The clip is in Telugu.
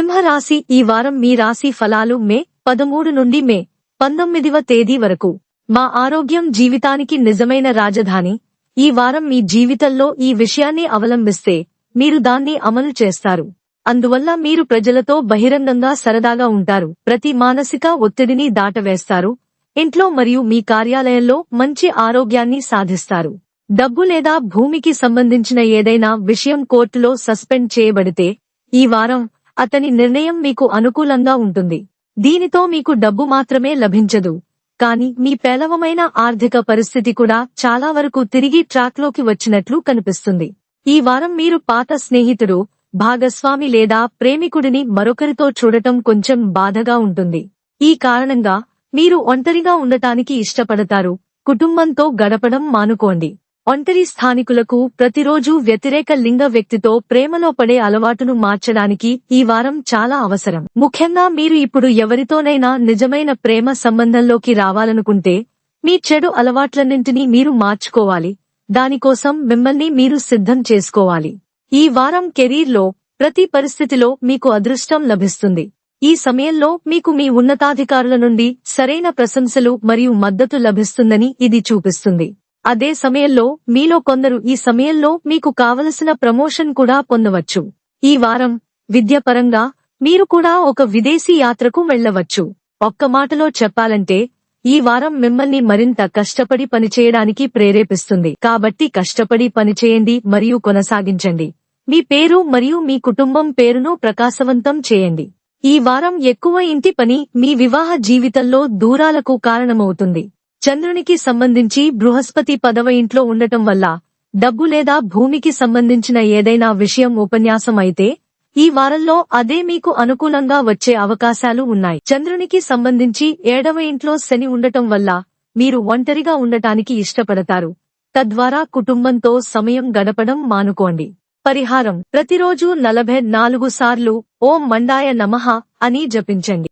సింహరాశి ఈ వారం మీ రాశి ఫలాలు మే పదమూడు నుండి మే పంతొమ్మిదివ తేదీ వరకు. మా ఆరోగ్యం జీవితానికి నిజమైన రాజధాని. ఈ వారం మీ జీవితంలో ఈ విషయాన్ని అవలంబిస్తే మీరు దాన్ని అమలు చేస్తారు. అందువల్ల మీరు ప్రజలతో బహిరంగంగా సరదాగా ఉంటారు. ప్రతి మానసిక ఒత్తిడిని దాటవేస్తారు. ఇంట్లో మరియు మీ కార్యాలయంలో మంచి ఆరోగ్యాన్ని సాధిస్తారు. డబ్బు లేదా భూమికి సంబంధించిన ఏదైనా విషయం కోర్టులో సస్పెండ్ చేయబడితే ఈ వారం అతని నిర్ణయం మీకు అనుకూలంగా ఉంటుంది. దీనితో మీకు డబ్బు మాత్రమే లభించదు. కాని మీ పేలవమైన ఆర్థిక పరిస్థితి కూడా చాలా వరకు తిరిగి ట్రాక్లోకి వచ్చినట్లు కనిపిస్తుంది. ఈ వారం మీరు పాత స్నేహితుడు భాగస్వామి లేదా ప్రేమికుడిని మరొకరితో చూడటం కొంచెం బాధగా ఉంటుంది. ఈ కారణంగా మీరు ఒంటరిగా ఉండటానికి ఇష్టపడతారు. కుటుంబంతో గడపడం మానుకోండి. ఒంటరి స్థానికులకు ప్రతిరోజు వ్యతిరేక లింగ వ్యక్తితో ప్రేమలో పడే అలవాటును మార్చడానికి ఈ వారం చాలా అవసరం. ముఖ్యంగా మీరు ఇప్పుడు ఎవరితోనైనా నిజమైన ప్రేమ సంబంధంలోకి రావాలనుకుంటే మీ చెడు అలవాట్లన్నింటినీ మీరు మార్చుకోవాలి. దానికోసం మిమ్మల్ని మీరు సిద్ధం చేసుకోవాలి. ఈ వారం కెరీర్లో ప్రతి పరిస్థితిలో మీకు అదృష్టం లభిస్తుంది. ఈ సమయంలో మీకు మీ ఉన్నతాధికారుల నుండి సరైన ప్రశంసలు మరియు మద్దతు లభిస్తుందని ఇది చూపిస్తుంది. అదే సమయంలో మీలో కొందరు ఈ సమయంలో మీకు కావలసిన ప్రమోషన్ కూడా పొందవచ్చు. ఈ వారం విద్యపరంగా మీరు కూడా ఒక విదేశీ యాత్రకు వెళ్ళవచ్చు. ఒక్క మాటలో చెప్పాలంటే ఈ వారం మిమ్మల్ని మరింత కష్టపడి పనిచేయడానికి ప్రేరేపిస్తుంది. కాబట్టి కష్టపడి పనిచేయండి మరియు కొనసాగించండి. మీ పేరు మరియు మీ కుటుంబం పేరును ప్రకాశవంతం చేయండి. ఈ వారం ఎక్కువ ఇంటి పని మీ వివాహ జీవితంలో దూరాలకు కారణమవుతుంది. చంద్రునికి సంబంధించి బృహస్పతి పదవ ఇంట్లో ఉండటం వల్ల డబ్బు లేదా భూమికి సంబంధించిన ఏదైనా విషయం ఉపన్యాసం అయితే ఈ వారంలో అదే మీకు అనుకూలంగా వచ్చే అవకాశాలు ఉన్నాయి. చంద్రునికి సంబంధించి ఏడవ ఇంట్లో శని ఉండటం వల్ల మీరు ఒంటరిగా ఉండటానికి ఇష్టపడతారు. తద్వారా కుటుంబంతో సమయం గడపడం మానుకోండి. పరిహారం. ప్రతిరోజు నలభై నాలుగు సార్లు ఓం మండాయ నమః అని జపించండి.